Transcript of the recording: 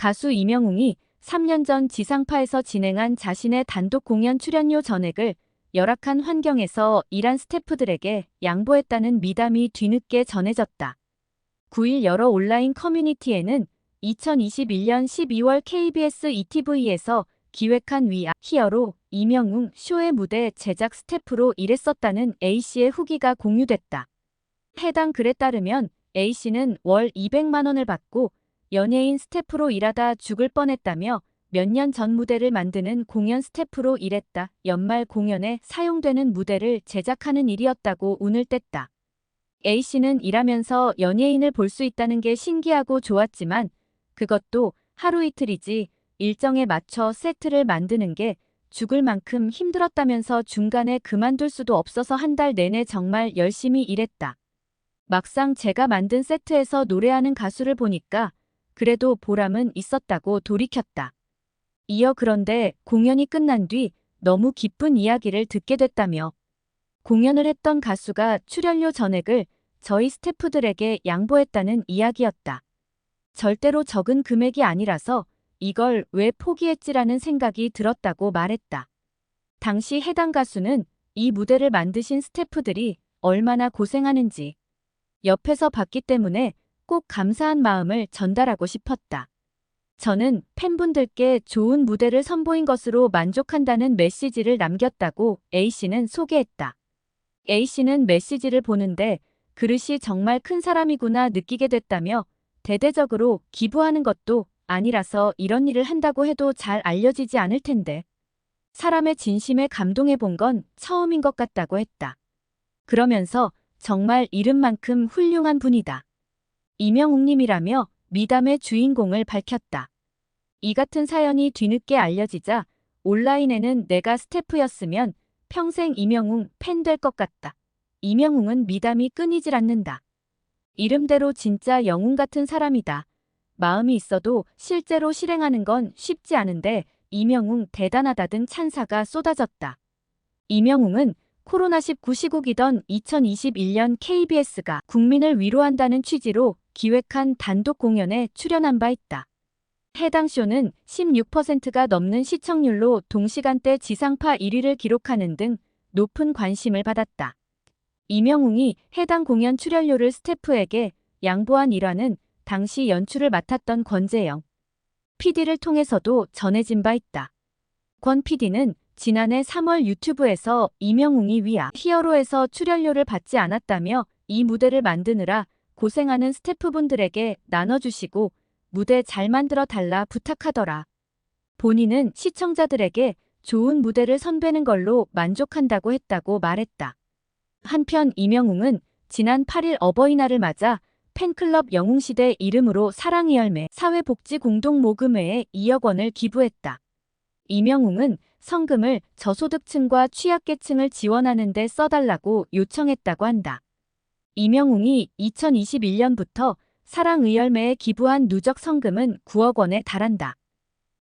가수 이명웅이 3년 전 지상파에서 진행한 자신의 단독 공연 출연료 전액을 열악한 환경에서 일한 스태프들에게 양보했다는 미담이 뒤늦게 전해졌다. 9일 여러 온라인 커뮤니티에는 2021년 12월 KBS ETV에서 기획한 위아 히어로 이명웅 쇼의 무대 제작 스태프로 일했었다는 A씨의 후기가 공유됐다. 해당 글에 따르면 A씨는 월 200만 원을 받고 연예인 스태프로 일하다 죽을 뻔했다며 몇 년 전 무대를 만드는 공연 스태프로 일했다. 연말 공연에 사용되는 무대를 제작하는 일이었다고 운을 뗐다. A씨는 일하면서 연예인을 볼 수 있다는 게 신기하고 좋았지만 그것도 하루 이틀이지 일정에 맞춰 세트를 만드는 게 죽을 만큼 힘들었다면서 중간에 그만둘 수도 없어서 한 달 내내 정말 열심히 일했다. 막상 제가 만든 세트에서 노래하는 가수를 보니까 그래도 보람은 있었다고 돌이켰다. 이어 그런데 공연이 끝난 뒤 너무 기쁜 이야기를 듣게 됐다며 공연을 했던 가수가 출연료 전액을 저희 스태프들에게 양보했다는 이야기였다. 절대로 적은 금액이 아니라서 이걸 왜 포기했지라는 생각이 들었다고 말했다. 당시 해당 가수는 이 무대를 만드신 스태프들이 얼마나 고생하는지 옆에서 봤기 때문에 꼭 감사한 마음을 전달하고 싶었다. 저는 팬분들께 좋은 무대를 선보인 것으로 만족한다는 메시지를 남겼다고 A씨는 소개했다. A씨는 메시지를 보는데 그릇이 정말 큰 사람이구나 느끼게 됐다며 대대적으로 기부하는 것도 아니라서 이런 일을 한다고 해도 잘 알려지지 않을 텐데 사람의 진심에 감동해 본 건 처음인 것 같다고 했다. 그러면서 정말 이름만큼 훌륭한 분이다. 이명웅님이라며 미담의 주인공을 밝혔다. 이 같은 사연이 뒤늦게 알려지자 온라인에는 내가 스태프였으면 평생 이명웅 팬 될 것 같다. 이명웅은 미담이 끊이질 않는다. 이름대로 진짜 영웅 같은 사람이다. 마음이 있어도 실제로 실행하는 건 쉽지 않은데 이명웅 대단하다 등 찬사가 쏟아졌다. 이명웅은 코로나19 시국이던 2021년 KBS가 국민을 위로한다는 취지로 기획한 단독 공연에 출연한 바 있다. 해당 쇼는 16%가 넘는 시청률로 동시간대 지상파 1위를 기록하는 등 높은 관심을 받았다. 이명웅이 해당 공연 출연료를 스태프에게 양보한 일화는 당시 연출을 맡았던 권재영 PD를 통해서도 전해진 바 있다. 권 PD는 지난해 3월 유튜브에서 이명웅이 위아 히어로에서 출연료를 받지 않았다며 이 무대를 만드느라 고생하는 스태프분들에게 나눠주시고 무대 잘 만들어 달라 부탁하더라. 본인은 시청자들에게 좋은 무대를 선배는 걸로 만족한다고 했다고 말했다. 한편 이명웅은 지난 8일 어버이날을 맞아 팬클럽 영웅시대 이름으로 사랑의 열매 사회복지공동모금회에 2억 원을 기부했다. 이명웅은 성금을 저소득층과 취약계층을 지원하는 데 써달라고 요청했다고 한다. 이명웅이 2021년부터 사랑의열매에 기부한 누적 성금은 9억 원에 달한다.